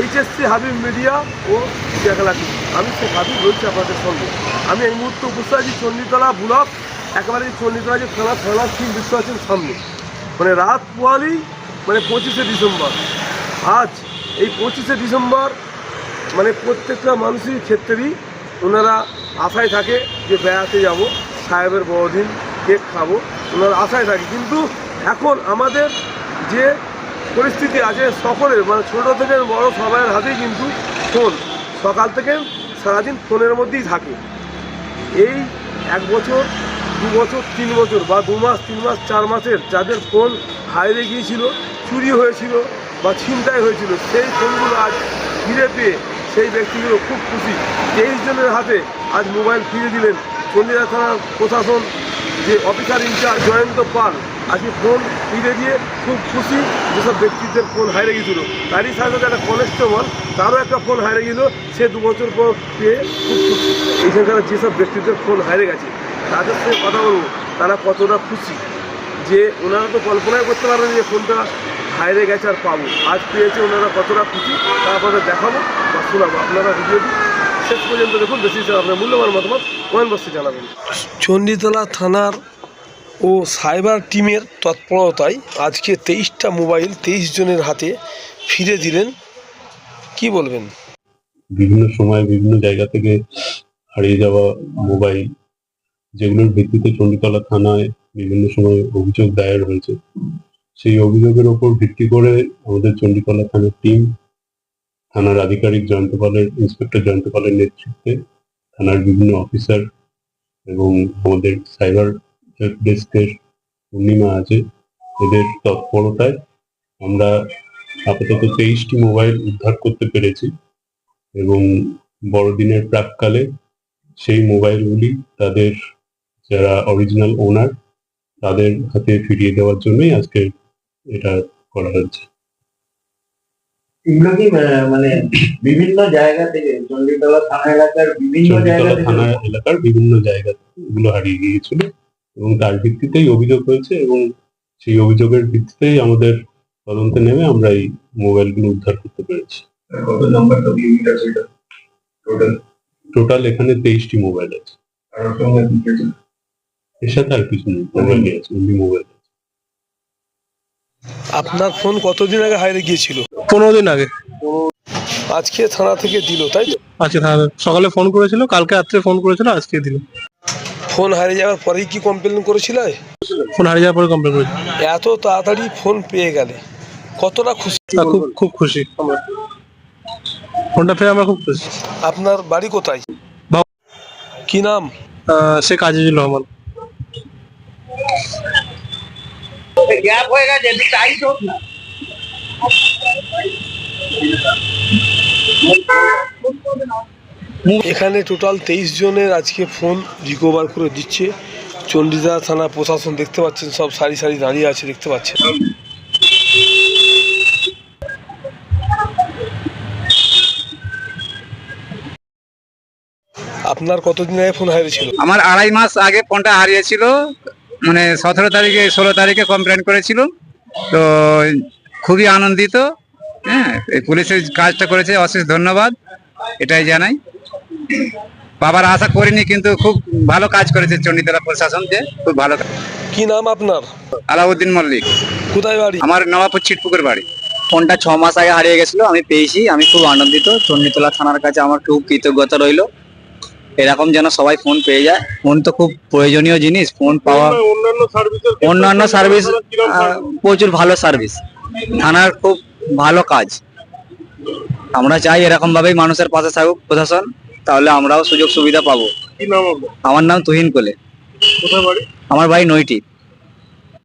HSC Habib media ও TV আমি সে হাবিব রয়েছি আপনাদের সঙ্গে। আমি এই মুহূর্তে উপস্থিত আছি চণ্ডীতলা ব্লক, একেবারে চণ্ডীতলা যে থানা থানা তিন বিশ্ব আছেন সামনে। মানে রাত পোয়ালি মানে পঁচিশে ডিসেম্বর। আজ এই পঁচিশে ডিসেম্বর মানে প্রত্যেকটা মানুষের ক্ষেত্রেই ওনারা আশায় থাকে যে বেড়াতে যাব, সাহেবের বড়দিন কেক খাব, ওনারা আশায় থাকে। কিন্তু এখন আমাদের যে পরিস্থিতি আছে সকলের মানে ছোটো থেকে বড় সবার হাতেই কিন্তু ফোন সকাল থেকে সারাদিন ফোনের মধ্যেই থাকে। এই এক বছর, দু বছর, তিন বছর বা দু মাস, তিন মাস, চার মাসের যাদের ফোন হারিয়ে গিয়েছিল, চুরি হয়েছিল বা ছিনতাই হয়েছিল, সেই ফোনগুলো আজ ফিরে পেয়ে সেই ব্যক্তিগুলো খুব খুশি। তেইশ জনের হাতে আজ মোবাইল ফিরে দিলেন। চন্ডিদা থানার প্রশাসন যে অফিসার ইনচার্জ জয়ন্ত পাল আজকে ফোন ফিরে দিয়ে খুব খুশি যেসব ব্যক্তিদের ফোন হারিয়ে গিয়েছিল। তারই সাথে সাথে একটা কনস্টেবল তারও একটা ফোন হারিয়ে গেল সে দু বছর পর পেয়ে খুব খুশি। এইখানকার যেসব ব্যক্তিদের ফোন হারিয়ে গেছে, তাদের সাথে কথা বলব। তারা কতটা খুশি যে ওনারা তো কল্পনাই করতে পারেন যে ফোনটা হারিয়ে গেছে আর পাবো। আজ পেয়েছে ওনারা কতটা খুশি তা আপনাদের দেখাবো বা শোনাবো। আপনারা ভিডিওটি শেষ পর্যন্ত দেখুন। বেশি আপনার মূল্যবান মতামত কমেন্ট বক্সে জানাবেন। চণ্ডীতলা থানার ও সাইবার টিমের তৎপরতায় আজকে তেইশটা মোবাইল তেইশ জনের হাতে ফিরে দিলেন। কি বলবেন? বিভিন্ন সময় বিভিন্ন জায়গা থেকে হারিয়ে যাওয়া মোবাইল, যেগুলোর ভিত্তিতে চণ্ডীতলা থানায় বিভিন্ন সময় অভিযোগ দায়ের হয়েছে। সেই অভিযোগের ওপর ভিত্তি করে আমাদের চণ্ডীতলা থানার টিম, থানার আধিকারিক জয়ন্তপালের ইন্সপেক্টর জয়ন্তপালের নেতৃত্বে, থানার বিভিন্ন অফিসার এবং আমাদের সাইবার হেল্প ডেস্কের পূর্ণিমা আছে। এদের তৎপরতায় আমরা আপাতত তেইশটি মোবাইল উদ্ধার করতে পেরেছি এবং বড়দিনের প্রাককালে সেই মোবাইলগুলি তাদের যারা অরিজিনাল ওনার তাদের হাতে ফিরিয়ে দেওয়ার জন্যই আজকে এটা করা হয়েছে এগুলো কি আহ, মানে বিভিন্ন জায়গা থেকে চণ্ডীতলা থানা এলাকার বিভিন্ন জায়গা থেকে থানা এলাকার বিভিন্ন জায়গা এগুলো হারিয়ে গিয়েছিল। এবং তার ভিত্তিতেই অভিযোগ হয়েছে এবং সেই অভিযোগের ভিত্তিতেই আমাদের তদন্তে নেমে আমরা এই মোবাইলগুলো উদ্ধার করতে পেরেছি। কত নাম্বার তো আছে এটা? টোটাল টোটাল এখানে তেইশটি মোবাইল আছে। এর সাথে আর কিছু নেই মোবাইলই আছে অনলি মোবাইল আপনার ফোন কতদিন আগে হারিয়ে গিয়েছিল? পনেরো দিন আগে। আজকে থানা থেকে দিল তাই তো? আজকে তাহলে সকালে ফোন করেছিল কালকে রাত্রে ফোন করেছিল আজকে দিল। ফোন হারিয়ে যাওয়ার পরেই কি কমপ্লেন করেছিলে? ফোন হারিয়ে যাওয়ার পরে কমপ্লেন করেছি। এত তাড়াতাড়ি ফোন পেয়ে গেলে কতটা খুশি? খুব খুব খুশি। আমরা ফোনটা পেয়ে আমরা খুব খুশি। আপনার বাড়ি কোথায়? কি নাম? আহ, শেখ আজিজুল রহমান। গ্যাপ হয়ে গেছে একটু টাইট হোক না। এখানে টোটাল তেইশ জনের আজকে ফোন রিকভার করে দিচ্ছে। চণ্ডীদা থানা প্রশাসন দেখতে পাচ্ছেন, সব সারি সারি দাঁড়িয়ে আছে, দেখতে পাচ্ছেন। আপনার কতদিন আগে ফোন হারিয়েছিল? আমার আড়াই মাস আগে ফোনটা হারিয়েছিল মানে সতেরো তারিখে, ষোলো তারিখে কমপ্লেন করেছিল। তো খুবই আনন্দিত হ্যাঁ এই পুলিশের কাজটা করেছে, অশেষ ধন্যবাদ, এটাই জানাই। বাবার আশা করিনি কিন্তু খুব ভালো কাজ করেছে চণ্ডীতলা প্রশাসন যে খুব ভালো কি নাম আপনার? আলাউদ্দিন মল্লিক। কোথায় বাড়ি? আমার নবাবপুর ছিটপুকুর বাড়ি। ফোনটা ছ মাস আগে হারিয়ে গেছিল আমি পেয়েছি আমি খুব আনন্দিত। চণ্ডীতলা থানার কাছে আমার খুব কৃতজ্ঞতা রইল। এরকম যেন সবাই ফোন পেয়ে যায়। ফোন তো খুব প্রয়োজনীয় জিনিস ফোন পাওয়া অন্যান্য অন্যান্য সার্ভিস প্রচুর ভালো সার্ভিস। থানার খুব ভালো কাজ। আমরা চাই এরকম ভাবেই মানুষের পাশে থাকুক প্রশাসন। তাহলে আমরাও সুযোগ সুবিধা পাবো। কি নাম আপনার? আমার নাম তুহিন কোলে। কোথায় বাড়ি? আমার বাড়ি নইটি